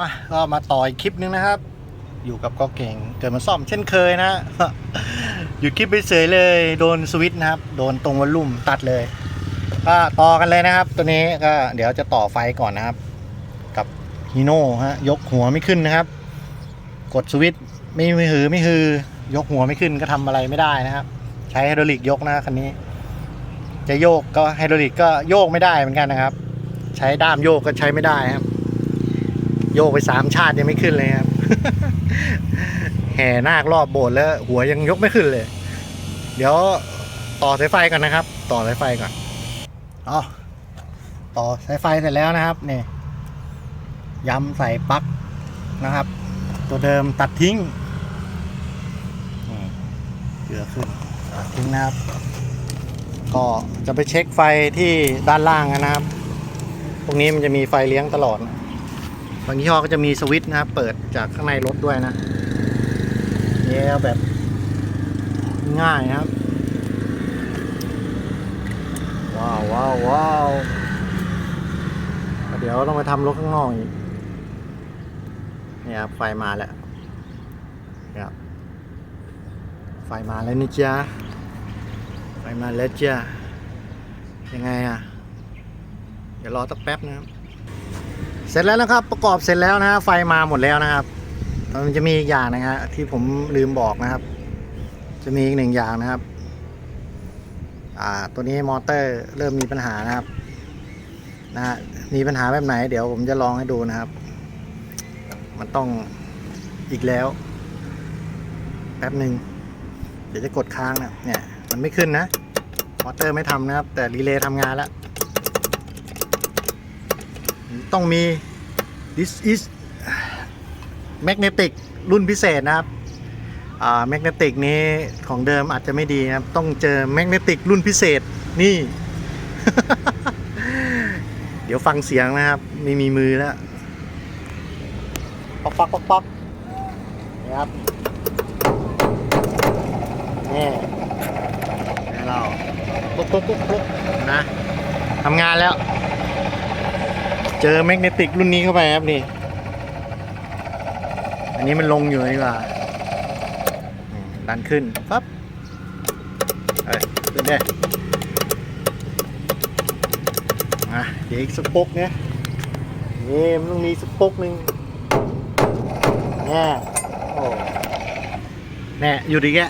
มาก็มาต่ออีกคลิปนึงนะครับ อยู่กับก็เก่งเกิดมาซ่อมเช่นเคยนะอยู่คลิปไปเฉยเลย โดนสวิตช์นะครับ โดนตรงวอลลุ่มตัดเลย ก็ต่อกันเลยนะครับ ตัวนี้ก็เดี๋ยวจะต่อไฟก่อนนะครับ กับฮีโน่ฮะยกหัวไม่ขึ้นนะครับ กดสวิตช์ไม่ไม่หือไม่ฮือยกหัวไม่ขึ้นก็ทำอะไรไม่ได้นะครับ ใช้ไฮดรอลิกยกนะคันนี้ จะโยกก็ไฮดรอลิกก็โยกไม่ได้เหมือนกันนะครับ ใช้ด้ามโยกก็ใช้ไม่ได้ครับ โยกไปสามชาติยังไม่ขึ้นเลยครับ แห่นาครอบโบสถ์แล้ว หัวยังยกไม่ขึ้นเลย เดี๋ยวต่อสายไฟก่อนนะครับ ต่อสายไฟก่อนอ๋อต่อสายไฟเสร็จแล้วนะครับเนี่ยย้ำใส่ปลั๊กนะครับ ตัวเดิมตัดทิ้งเกลือขึ้นตัดทิ้งนะครับ ก็จะไปเช็คไฟที่ด้านล่างนะครับ ตรงนี้มันจะมีไฟเลี้ยงตลอดนะางยี่ห้อก็จะมีสวิตช์นะครับ เปิดจากข้างในรถด้วยนะเนี่ยแบบง่ายนะครับ ว้าวว้าวว้าวเดี๋ยวต้องไปทำรถข้างนอกอีกนี่ครับไฟมาแล้วครับไฟมาแล้วนี่จ้าไฟมาแล้วจ้ายังไงอะ เดี๋ยวรอสักแป๊บนะครับ เสร็จแล้วนะครับประกอบเสร็จแล้วนะฮะไฟมาหมดแล้วนะครับมันจะมีอีกอย่างนะฮะที่ผมลืมบอกนะครับ จะมีอีกหนึ่งอย่างนะครับ อ่าตัวนี้มอเตอร์เริ่มมีปัญหานะครับนะฮะมีปัญหาแบบไหน เดี๋ยวผมจะลองให้ดูนะครับ มันต้องอีกแล้วแป๊บหนึ่งเดี๋ยวจะกดค้างนะเนี่ยมันไม่ขึ้นนะมอเตอร์ไม่ทำนะครับ แต่รีเลย์ทำงานแล้ว ต้องมี this is magnetic รุ่นพิเศษนะครับอ่า magnetic นี้ของเดิมอาจจะไม่ดีนะครับ ต้องเจอ magnetic รุ่นพิเศษนี่ เดี๋ยวฟังเสียงนะครับ ไม่มีมือแล้วป๊อกป๊อกป๊อกป๊อกนี่ครับนี่ให้เราปุ๊บปุ๊บปุ๊บปุ๊บนะทำงานแล้ว เจอแมกเนติกรุ่นนี้เข้าไปครับนี่ อันนี้มันลงอยู่ดีกว่าดันขึ้นปั๊บเอ้ยขึ้นได้อะเดี๋ยวอีกสกปรกเนี่ยนี่มันต้องมีสกปรกหนึ่งแน่โอ้แน่อยู่ดีแก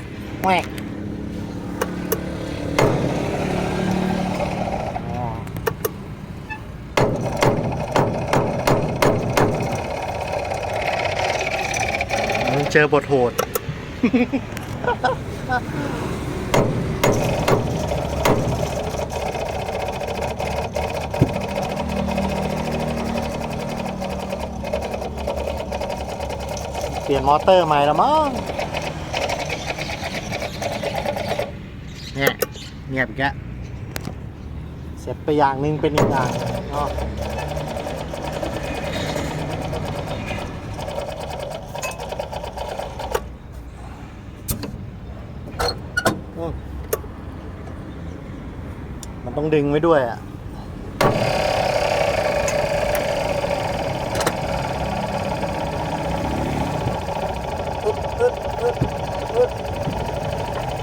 แหวกอ๋อ มึง เจอบทโหด เปลี่ยนมอเตอร์ใหม่แล้วมั้งเนี่ยเงียบอีกแล้วเสร็จไปอย่างหนึ่งเป็นอีกอย่างเนาะ อืมมัน ต้องดึงไว้ด้วยอะอึ๊บอึ๊บอึ๊บอึ๊บ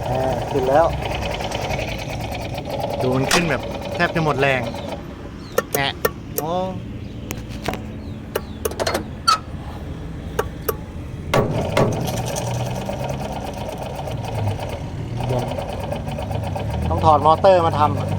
อ่าขึ้นแล้ว ดูมันขึ้นแบบแทบจะหมดแรงแหะโอ้ต้องถอดมอเตอร์มาทำ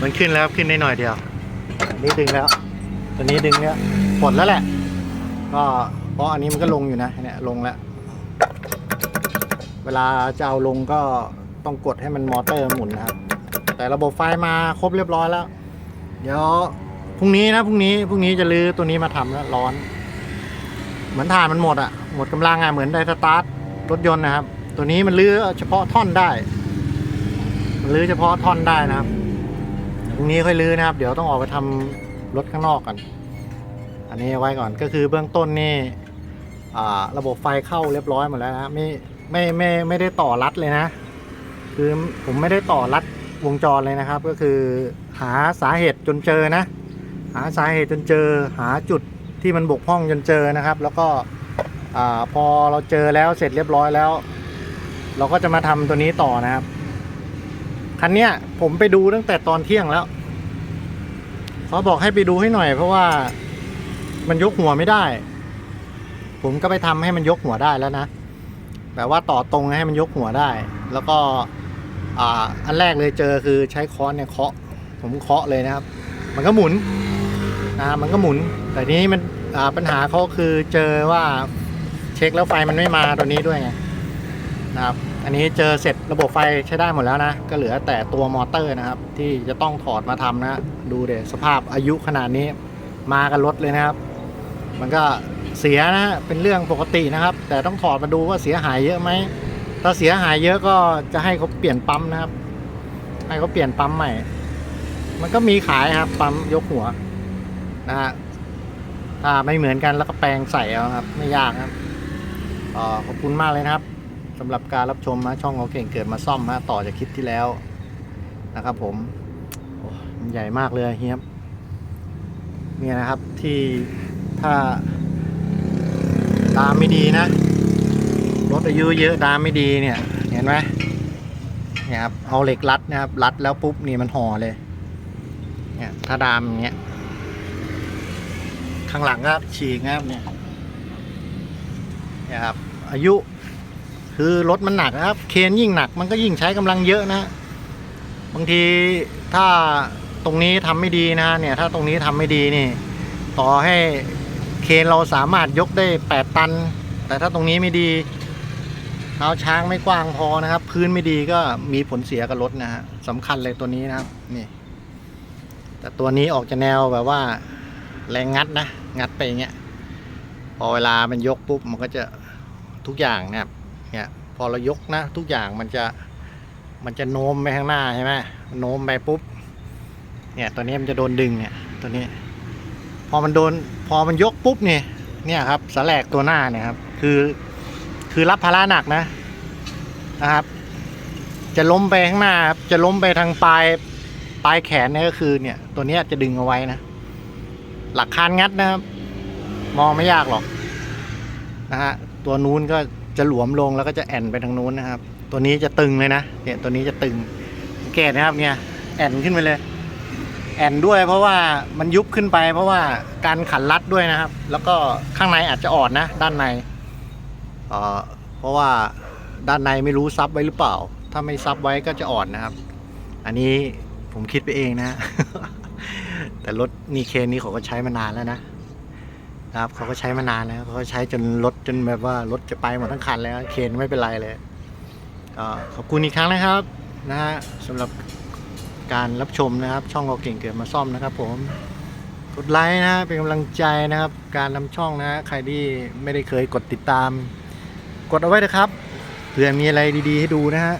มันขึ้นแล้วขึ้นได้หน่อยเดียวอันนี้ดึงแล้ว ตัวนี้ดึงแล้วปลดแล้วแหละ ก็เพราะอันนี้มันก็ลงอยู่นะเนี่ยลงแล้ว เวลาจะเอาลงก็ต้องกดให้มันมอเตอร์หมุนนะครับ แต่ระบบไฟมาครบเรียบร้อยแล้ว เดี๋ยวพรุ่งนี้นะพรุ่งนี้พรุ่งนี้จะลื้อตัวนี้มาทำแล้วร้อน เหมือนถ่านมันหมดอะหมดกำลังอะเหมือนไดสตาร์ทรถยนต์นะครับ ตัวนี้มันลื้อเฉพาะท่อนได้ ลื้อเฉพาะท่อนได้นะครับพรุ่งนี้ค่อยลื้อนะครับ เดี๋ยวต้องออกไปทำรถข้างนอกกัน อันนี้ไว้ก่อนก็คือเบื้องต้นนี่ระบบไฟเข้าเรียบร้อยหมดแล้วนะไม่ไม่ไม่ไม่ได้ต่อรัดเลยนะ คือผมไม่ได้ต่อรัดวงจรเลยนะครับ ก็คือหาสาเหตุจนเจอนะ หาสาเหตุจนเจอ หาจุดที่มันบกพร่องจนเจอนะครับ แล้วก็อพอเราเจอแล้วเสร็จเรียบร้อยแล้ว เราก็จะมาทำตัวนี้ต่อนะครับ คันเนี้ยผมไปดูตั้งแต่ตอนเที่ยงแล้วเขาบอกให้ไปดูให้หน่อย เพราะว่ามันยกหัวไม่ได้ ผมก็ไปทำให้มันยกหัวได้แล้วนะแต่ว่าต่อตรงให้มันยกหัวได้ แล้วก็อ่อันแรกเลยเจอคือใช้ค้อนเนี่ยเคาะ ผมเคาะเลยนะครับ มันก็หมุนนะมันก็หมุน แต่นี้มันอ่าปัญหาเขาคือเจอว่าเช็คแล้วไฟมันไม่มาตัวนี้ด้วยไงนะครับ อันนี้เจอเสร็จระบบไฟใช้ได้หมดแล้วนะ ก็เหลือแต่ตัวมอเตอร์นะครับ ที่จะต้องถอดมาทำนะ ดูเดี๋ยวสภาพอายุขนาดนี้มากันรถเลยนะครับ มันก็เสียนะเป็นเรื่องปกตินะครับ แต่ต้องถอดมาดูว่าเสียหายเยอะไหมถ้าเสียหายเยอะก็จะให้เขาเปลี่ยนปั๊มนะครับ ให้เขาเปลี่ยนปั๊มใหม่ มันก็มีขายครับ ปั๊มยกหัวนะฮะถ้าไม่เหมือนกันแล้วก็แปลงใส่เอาครับ ไม่ยากครับอ่อขอบคุณมากเลยนะครับ สำหรับการรับชมนะช่องเขาเก่งเกิดมาซ่อมนะต่อจากคลิปที่แล้วนะครับ ผมโอ้ใหญ่มากเลยเฮียบเนี่ยนะครับที่ถ้าตามไม่ดีนะรถอายุเยอะดามไม่ดีเนี่ยเห็นไหมเนี่ยครับเอาเหล็กรัดนะครับรัดแล้วปุ๊บนี่มันห่อเลย เนี่ยถ้าดามอย่างเงี้ยข้างหลังก็ฉีกนะครับเนี่ยเนี่ยครับอายุ คือรถมันหนักนะครับ เคนยิ่งหนักมันก็ยิ่งใช้กำลังเยอะนะ บางทีถ้าตรงนี้ทำไม่ดีนะเนี่ย ถ้าตรงนี้ทำไม่ดีนี่ ต่อให้เคนเราสามารถยกได้แปดตัน แต่ถ้าตรงนี้ไม่ดีเท้าช้างไม่กว้างพอนะครับ พื้นไม่ดีก็มีผลเสียกับรถนะฮะสำคัญเลยตัวนี้นะครับนี่ แต่ตัวนี้ออกจะแนวแบบว่าแรงงัดนะ งัดไปอย่างเงี้ยพอเวลามันยกปุ๊บมันก็จะทุกอย่างนะครับ เนี่ยพอเรายกนะ ทุกอย่างมันจะมันจะโน้มไปข้างหน้าใช่ไหมโน้มไปปุ๊บ เนี่ยตัวนี้มันจะโดนดึงเนี่ยตัวนี้ พอมันโดนพอมันยกปุ๊บเนี่ยเนี่ยครับสแลกตัวหน้าเนี่ยครับ คือคือรับภาระหนักนะนะครับ จะล้มไปข้างหน้าครับจะล้มไปทางปลายปลายแขนเนี่ยก็คือเนี่ย ตัวนี้จะดึงเอาไว้นะ หลักคานงัดนะครับ มองไม่ยากหรอกนะฮะตัวนู้นก็ จะหลวมลงแล้วก็จะแอนไปทางนู้นนะครับ ตัวนี้จะตึงเลยนะเนี่ยตัวนี้จะตึงสังเกตนะครับเนี่ยแอนขึ้นไปเลย แอนด้วยเพราะว่ามันยุบขึ้นไปเพราะว่าการขันรัดด้วยนะครับ แล้วก็ข้างในอาจจะอ่อนนะ ด้านในเอ่อเพราะว่าด้านในไม่รู้ซับไว้หรือเปล่า ถ้าไม่ซับไว้ก็จะอ่อนนะครับ อันนี้ผมคิดไปเองนะ แต่รถนีเคนนี้เขาก็ใช้มานานแล้วนะ นะครับเขาก็ใช้มานานแล้วเขาก็ใช้จนรถจนแบบว่ารถจะไปหมดทั้งคันแล้วเคนไม่เป็นไรเลยก็ขอบคุณอีกครั้งนะครับนะฮะสำหรับการรับชมนะครับ ช่องเราเก่งเกิดมาซ่อมนะครับ ผมกดไลค์นะเป็นกำลังใจนะครับ การนำช่องนะใครที่ไม่ได้เคยกดติดตาม กดเอาไว้นะครับเผื่อมีอะไรดีๆ ให้ดูนะฮะ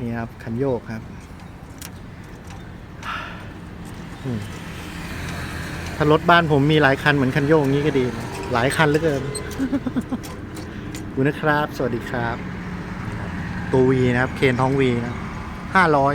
นี่ครับคันโยกครับ อืม ถ้ารถบ้านผมมีหลายคันเหมือนคันโยกนี้ก็ดีนะหลายคันเหลือเกินคุณนะครับ สวัสดีครับ ตัววีนะครับ เคนท้องวีนะห้าร้อย